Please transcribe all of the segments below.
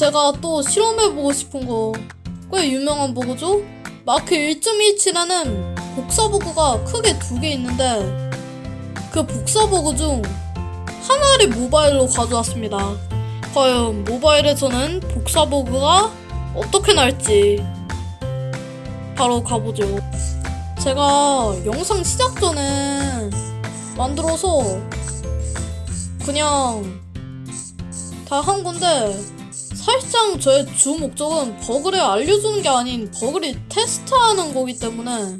제가 또 실험해보고 싶은 거 꽤 유명한 버그죠? 마크 1.17라는 복사버그가 크게 두 개 있는데 그 복사버그 중 하나를 모바일로 가져왔습니다. 과연 모바일에서는 복사버그가 어떻게 날지 바로 가보죠. 제가 영상 시작 전에 만들어서 그냥 다 한 건데 사실상 저의 주 목적은 버그를 알려주는 게 아닌 버그를 테스트하는 거기 때문에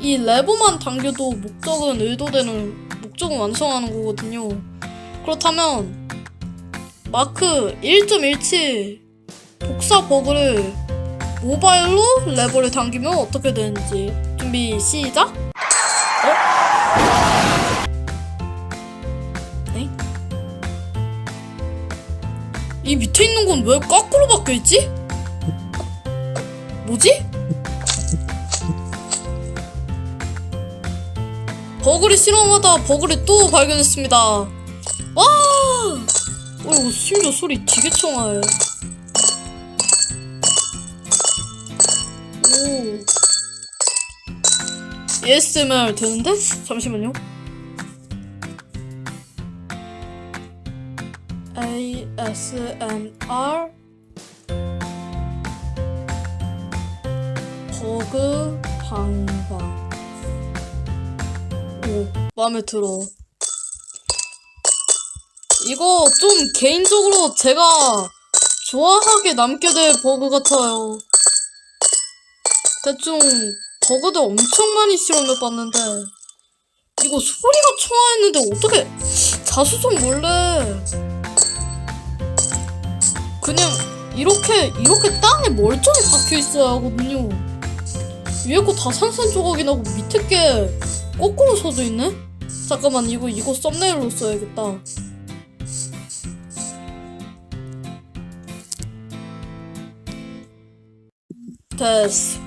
이 레버만 당겨도 목적은 의도되는 목적은 완성하는 거거든요. 그렇다면 마크 1.17 복사 버그를 모바일로 레버를 당기면 어떻게 되는지 준비 시작. 이 밑에 있는 건 왜 거꾸로 바뀌어 있지? 뭐지? 버그를 실험하다 버그를 또 발견했습니다. 와! 어이구 심지어 소리 되게 청아해. 오. ASMR 되는데? 잠시만요. ASMR 버그 방방. 오 마음에 들어. 이거 좀 개인적으로 제가 좋아하게 남게 될 버그 같아요. 대충 버그들 엄청 많이 실험해봤는데 이거 소리가 청아했는데 어떻게 자수정 몰래 그냥 이렇게 이렇게 땅에 멀쩡히 박혀 있어야 하거든요. 위에 거 다 산산 조각이 나고 밑에 게 거꾸로 서져 있네. 잠깐만 이거 이거 썸네일로 써야겠다. 됐어.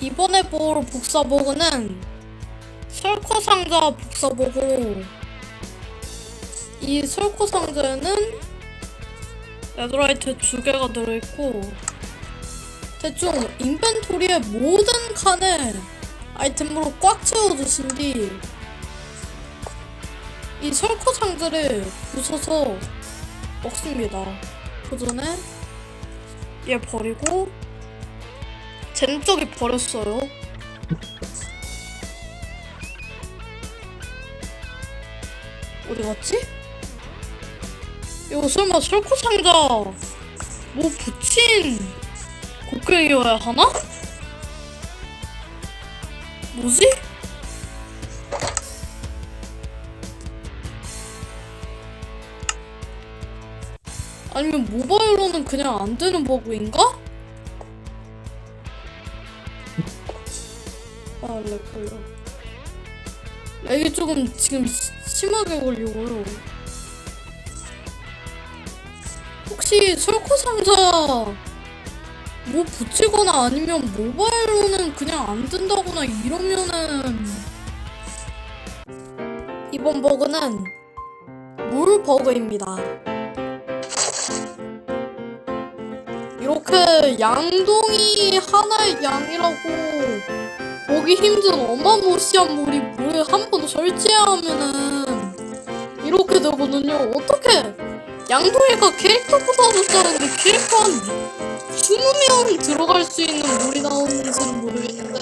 이번에 볼 복사보그는 설코 상자 복사보고 이 설코 상자에는 레드라이트 두 개가 들어있고 대충 인벤토리의 모든 칸을 아이템으로 꽉 채워주신 뒤 이 설코 상자를 부숴서 먹습니다. 그 전에 얘 버리고 젠 쪽이 버렸어요. 어디 갔지? 이거 설마 설코 상자 뭐 붙인 곡괭이여야 하나? 뭐지? 아니면 모바일로는 그냥 안 되는 버그인가? 아, 렉 걸려. 렉이 조금 지금 시- 심하게 걸리고요. 혹시 설코 상자 뭐 붙이거나 아니면 모바일로는 그냥 안 된다거나 이러면은 이번 버그는 물 버그입니다. 이렇게 양동이 하나의 양이라고 보기 힘든 어마무시한 물이 물에 한 번 설치하면은 이렇게 되거든요. 어떻게 양동이가 캐릭터보다도 작은데 캐릭터 한 20명 들어갈 수 있는 물이 나오는지는 모르겠는데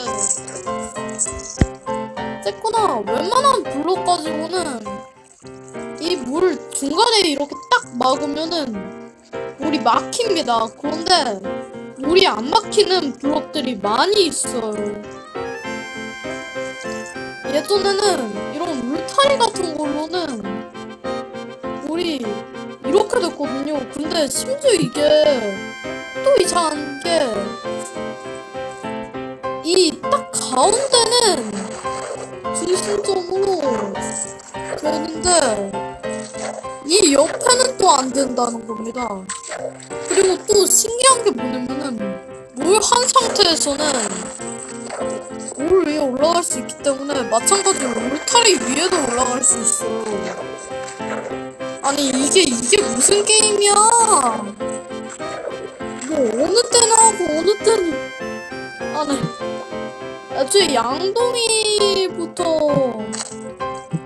어쨌거나 웬만한 블록 가지고는 이 물을 중간에 이렇게 딱 막으면은 물이 막힙니다. 그런데 물이 안 막히는 블록들이 많이 있어요. 예전에는 이런 울타리 같은 걸로는 물이 됐거든요. 근데 심지어 이게 또 이상한 게 이 딱 가운데는 중심점으로 되는데 이 옆에는 또 안 된다는 겁니다. 그리고 또 신기한 게 뭐냐면은 물 한 상태에서는 물 위에 올라갈 수 있기 때문에 마찬가지로 울타리 위에도 올라갈 수 있어요. 아니 이게 이게 무슨 게임이야? 뭐 어느 때나 하고 어느 때는 아니 애초에 양동이부터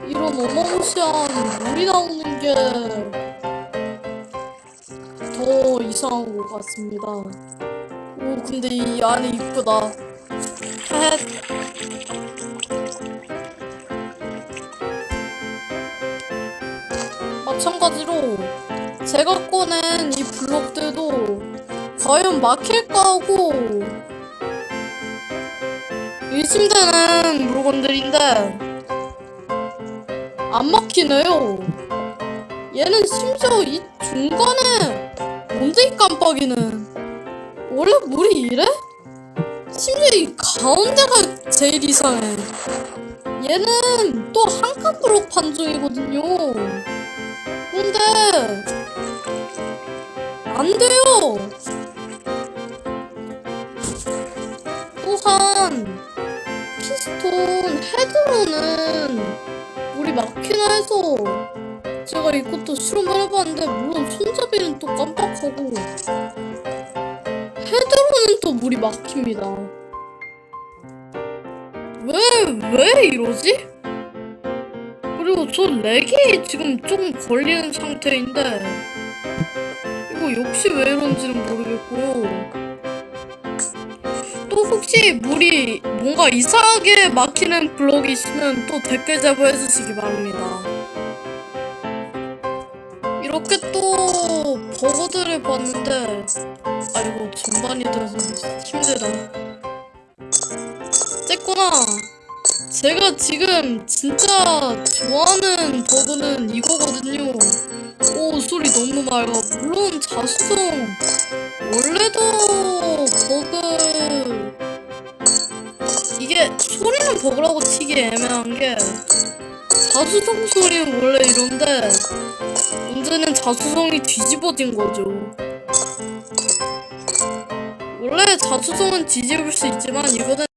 이런 어마무시한 물이 나오는 게 더 이상한 것 같습니다. 오 근데 이 안에 이쁘다. 헤 마찬가지로 제가 꺼낸 이 블록들도 과연 막힐까 하고 의심되는 물건들인데 안 막히네요. 얘는 심지어 이 중간에 뭔데 이 깜빡이는 원래 물이 이래? 심지어 이 가운데가 제일 이상해. 얘는 또 한칸 블록 판정이거든요. 근데 안 돼요. 또한 피스톤 헤드로는 물이 막히나 해서 제가 이것도 실험을 해봤는데 물론 손잡이는 또 깜빡하고 헤드로는 또 물이 막힙니다. 왜, 왜 이러지? 그리고 저 렉이 지금 좀 걸리는 상태인데 이거 역시 왜 이런지는 모르겠고요. 또 혹시 물이 뭔가 이상하게 막히는 블록이 있으면 또 댓글 제보해 주시기 바랍니다. 이렇게 또 버거들을 봤는데 아 이거 전반이 돼서 힘들다. 쨌거나 제가 지금 진짜 좋아하는 버그는 이거거든요. 오 소리 너무 맑아. 물론 자수성 원래도 버그 이게 소리는 버그라고 치기 애매한 게 자수성 소리는 원래 이런데 문제는 자수성이 뒤집어진 거죠. 원래 자수성은 뒤집을 수 있지만 이거는